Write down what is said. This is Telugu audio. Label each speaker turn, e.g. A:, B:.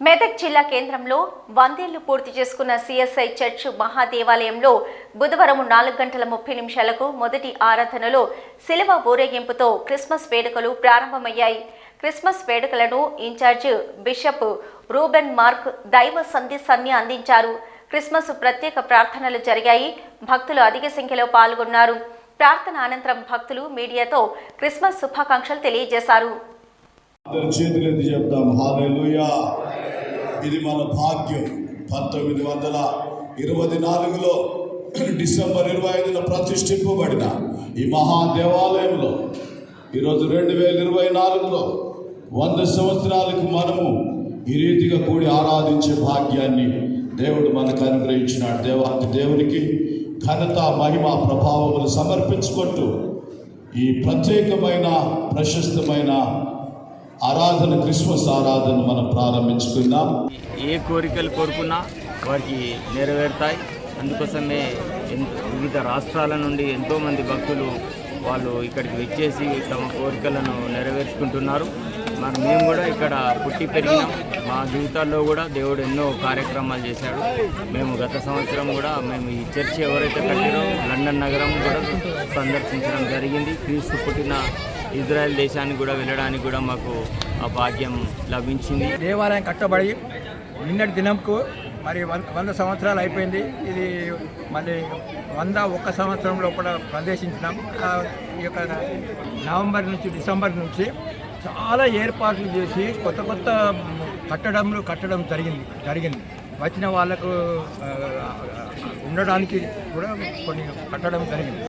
A: మెదక్ జిల్లా కేంద్రంలో వందేళ్ళు పూర్తి చేసుకున్న సిఎస్ఐ చర్చ్ మహాదేవాలయంలో బుధవారం నాలుగు గంటల ముప్పై నిమిషాలకు మొదటి ఆరాధనలో శిలవ ఊరేగింపుతో క్రిస్మస్ వేడుకలు ప్రారంభమయ్యాయి. క్రిస్మస్ వేడుకలను ఇన్ఛార్జ్ బిషప్ రూబెన్ మార్క్ దైవ సందేశాన్ని అందించారు. క్రిస్మస్ ప్రత్యేక ప్రార్థనలు జరిగాయి. భక్తులు అధిక సంఖ్యలో పాల్గొన్నారు. ప్రార్థన అనంతరం భక్తులు మీడియాతో క్రిస్మస్ శుభాకాంక్షలు తెలియజేశారు.
B: ఇది మన భాగ్యం. పంతొమ్మిది వందల ఇరవై నాలుగులో డిసెంబర్ ఇరవై ఐదున ప్రతిష్ఠింపబడిన ఈ మహా దేవాలయంలో ఈరోజు రెండు వేల ఇరవై నాలుగులో వంద సంవత్సరాలకు మనము ఈ రీతిగా కూడి ఆరాధించే భాగ్యాన్ని దేవుడు మనకు అనుగ్రహించినాడు. దేవాది దేవునికి ఘనత మహిమ ప్రభావములు సమర్పించుకుంటూ ఈ ప్రత్యేకమైన ప్రశస్తమైన ఆరాధన క్రిస్మస్ ఆరాధన మనం ప్రారంభించుకుందాం.
C: ఏ కోరికలు కోరుకున్నా వారికి నెరవేరుతాయి. అందుకోసమే వివిధ రాష్ట్రాల నుండి ఎంతోమంది భక్తులు వాళ్ళు ఇక్కడికి వచ్చేసి తమ కోరికలను నెరవేర్చుకుంటున్నారు. మరి మేము కూడా ఇక్కడ పుట్టి పెరిగినాం. మా జీవితాల్లో కూడా దేవుడు ఎన్నో కార్యక్రమాలు చేశాడు. మేము గత సంవత్సరం కూడా మేము ఈ చర్చి ఎవరైతే కట్టారో లండన్ నగరం కూడా సందర్శించడం జరిగింది. క్రీస్తు పుట్టిన ఇజ్రాయెల్ దేశానికి కూడా వెళ్ళడానికి కూడా మాకు ఆ భాగ్యం లభించింది.
D: దేవాలయం కట్టబడి నిన్నటి దినంకు మరి వంద సంవత్సరాలు అయిపోయింది. ఇది మళ్ళీ వంద ఒక్క సంవత్సరం లోపల ప్రవేశించినాం. ఈ యొక్క నవంబర్ నుంచి డిసెంబర్ నుంచి చాలా ఏర్పాట్లు చేసి కొత్త కొత్త కట్టడంలు కట్టడం జరిగింది జరిగింది. వచ్చిన వాళ్ళకు ఉండడానికి కూడా కొన్ని కట్టడం జరిగింది.